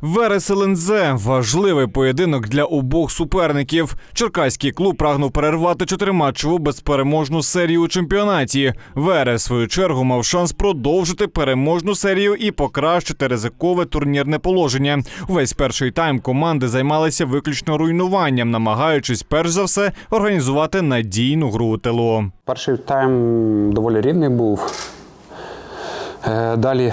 Верес ЛНЗ – важливий поєдинок для обох суперників. Черкаський клуб прагнув перервати чотириматчеву безпереможну серію у чемпіонаті. Верес, в свою чергу, мав шанс продовжити переможну серію і покращити ризикове турнірне положення. Увесь перший тайм команди займалися виключно руйнуванням, намагаючись перш за все організувати надійну гру у тилу. Перший тайм доволі рівний був. Е, Далі,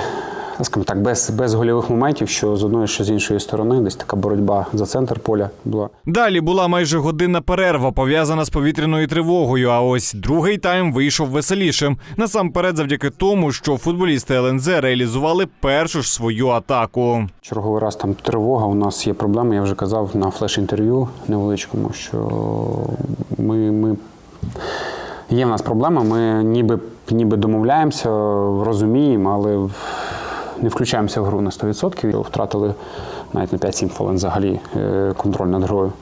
скажімо так, без, без гольових моментів, що з одної, що з іншої сторони, десь така боротьба за центр поля була. Далі була майже годинна перерва, пов'язана з повітряною тривогою. А ось другий тайм вийшов веселішим. Насамперед, завдяки тому, що футболісти ЛНЗ реалізували першу ж свою атаку. Черговий раз там тривога. У нас є проблеми. Я вже казав на флеш-інтерв'ю невеличкому, що ми, ми... є в нас проблема. Ми ніби, ніби домовляємося, розуміємо, але не включаємося в гру на 100%. Втратили навіть на 5-7 хвилин взагалі е, контроль над грою,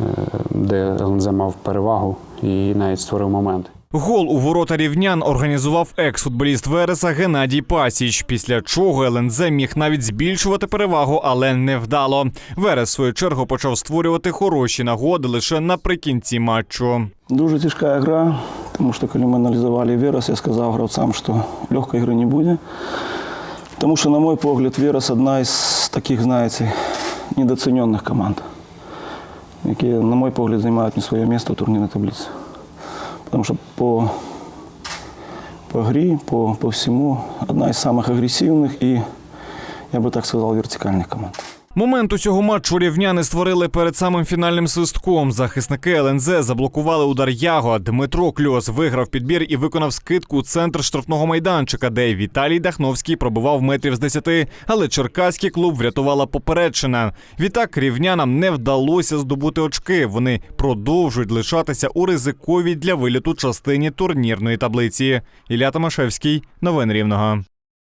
е, де ЛНЗ мав перевагу і навіть створив момент. Гол у ворота рівнян організував екс-футболіст Вереса Геннадій Пасіч. Після чого ЛНЗ міг навіть збільшувати перевагу, але не вдало. Верес, в свою чергу, почав створювати хороші нагоди лише наприкінці матчу. Дуже тяжка гра, тому що коли ми аналізували Верес, я сказав гравцям, що легкої гри не буде. Тому що, на мой погляд, Верес одна із таких, знаєте, недооценених команд, які, на мой погляд, займають не своє місце в турнірній таблиці. Тому що по, по грі, по, по всьому, одна із самих агресивних і, я би так сказав, вертикальних команд. Момент усього матчу рівняни створили перед самим фінальним свистком. Захисники ЛНЗ заблокували удар Яго. Дмитро Кльос виграв підбір і виконав скидку у центр штрафного майданчика, де Віталій Дахновський пробивав метрів з 10, але черкаський клуб врятувала попередчина. Відтак рівнянам не вдалося здобути очки. Вони продовжують лишатися у ризиковій для виліту частині турнірної таблиці. Ілля Томашевський, новини Рівного.